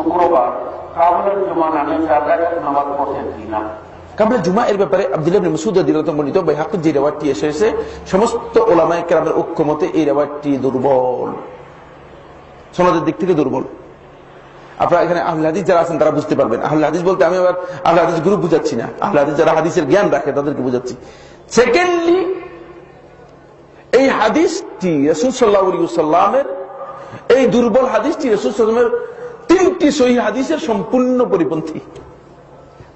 শুক্রবার কাবুলের নামে নামাজ পড়ছেন কিনা? কাবলা জুমা এর ব্যাপারে আব্দুল্লাহ বাইহাকি যে এসেছে, সমস্ত কেরামের ঐক্যমতে এই দুর্বল। দিক থেকে দুর্বল। আপনারা এখানে হাদিস যারা আছেন, তারা বুঝতে পারবেন। আহলে হাদিস বলতে আমি আবার আহলে হাদিস গ্রুপ বুঝাচ্ছি না। আহলে হাদিস যারা হাদিসের জ্ঞান রাখে, তাদেরকে বুঝাচ্ছি। সেকেন্ডলি এই হাদিসটি রসুল সাল্লাহ এই দুর্বল হাদিসটি রসুল তিনটি সহি হাদিসের সম্পূর্ণ পরিপন্থী।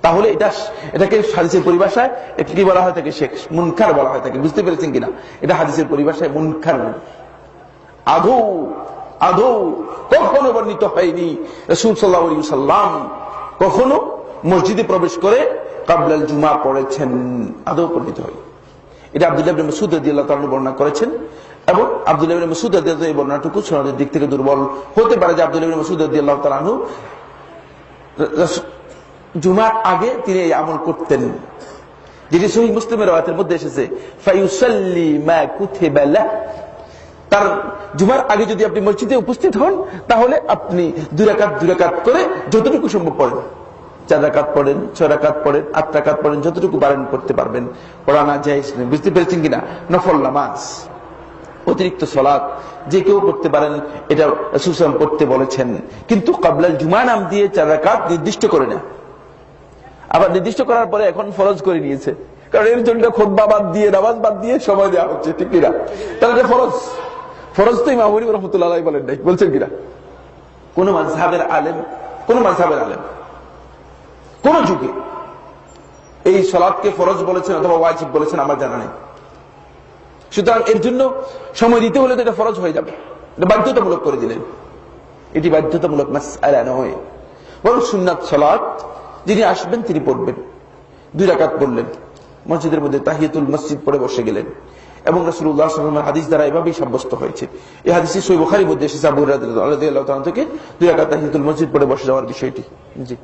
তাহলে এটা এটাকে হাদিসের পরিভাষায় কি বলা হয় থাকে শেখ? মুনকার বলা হয় থাকে বুঝতে পেরেছেন কিনা? এটা হাদিসের পরিভাষায় মুনকার আদৌ আদৌ কখনো বর্ণিত হয়নি রসুল সাল্লাহ সাল্লাম কখনো মসজিদে প্রবেশ করে কাবলাল জুমা পড়েছেন। আদৌ বর্ণিত হয়। এটা আব্দুল্লাহ রাদিয়াল্লাহু তাআলা বর্ণনা করেছেন। এবং আব্দুল্লাহ ইবনে এই বর্ণনাটুকু সনদের দিক থেকে দুর্বল হতে পারে যে আব্দুল্লাহ ইবনে তাআলা জুমার আগে তিনি এই আমল করতেন। যেটি সহি মুসলিমের রাতের মধ্যে এসেছে। তার জুমার আগে যদি আপনি মসজিদে উপস্থিত হন, তাহলে আপনি দুই রাকাত দুই রাকাত করে যতটুকু সম্ভব পড়েন। চার পড়েন, ছয় রাকাত পড়েন, আট পড়েন, যতটুকু পারেন করতে পারবেন। পড়ানা যায়, বুঝতে পেরেছেন কিনা? নফল নামাজ। অতিরিক্ত সলাৎ যে কেউ করতে পারেন, এটা সুসাম করতে বলেছেন। কিন্তু কাবলাল জুমা নাম দিয়ে চার রাকাত নির্দিষ্ট করে না। আবার নির্দিষ্ট করার পরে এখন ফরজ করে নিয়েছে। কারণ এর জন্য খোদ্া বাদ দিয়ে, নামাজ বাদ দিয়ে সময় দেওয়া হচ্ছে, ঠিক কিনা? তাহলে এটা ফরজ। ফরজ তো ইমাম রহমতুল্লাহ বলেন নাই, বলছেন কিনা? কোন মাঝহাবের আলেম, কোন মাঝহাবের আলেম, কোন যুগে এই সলাদকে ফরজ বলেছেন অথবা ওয়াজিব বলেছেন আমার জানা নেই। সুতরাং এর জন্য সময় দিতে হলে তো এটা ফরজ হয়ে যাবে। এটা বাধ্যতামূলক করে দিলেন। এটি বাধ্যতামূলক মাসআলা নয়। বরং সুন্নাত সালাত, যিনি আসবেন তিনি পড়বেন। দুই রাকাত পড়লেন। মসজিদের মধ্যে তাহিয়াতুল মসজিদ পড়ে বসে গেলেন। এবং রাসূলুল্লাহ সাল্লাল্লাহু আলাইহি হাদিস দ্বারা এভাবেই সাব্যস্ত হয়েছে। এই হাদিসটি সহিহ বুখারীর মধ্যে এসেছে আবু থেকে। দুই রাকাত তাহিয়াতুল মসজিদ পড়ে বসে যাওয়ার বিষয়টি। জি।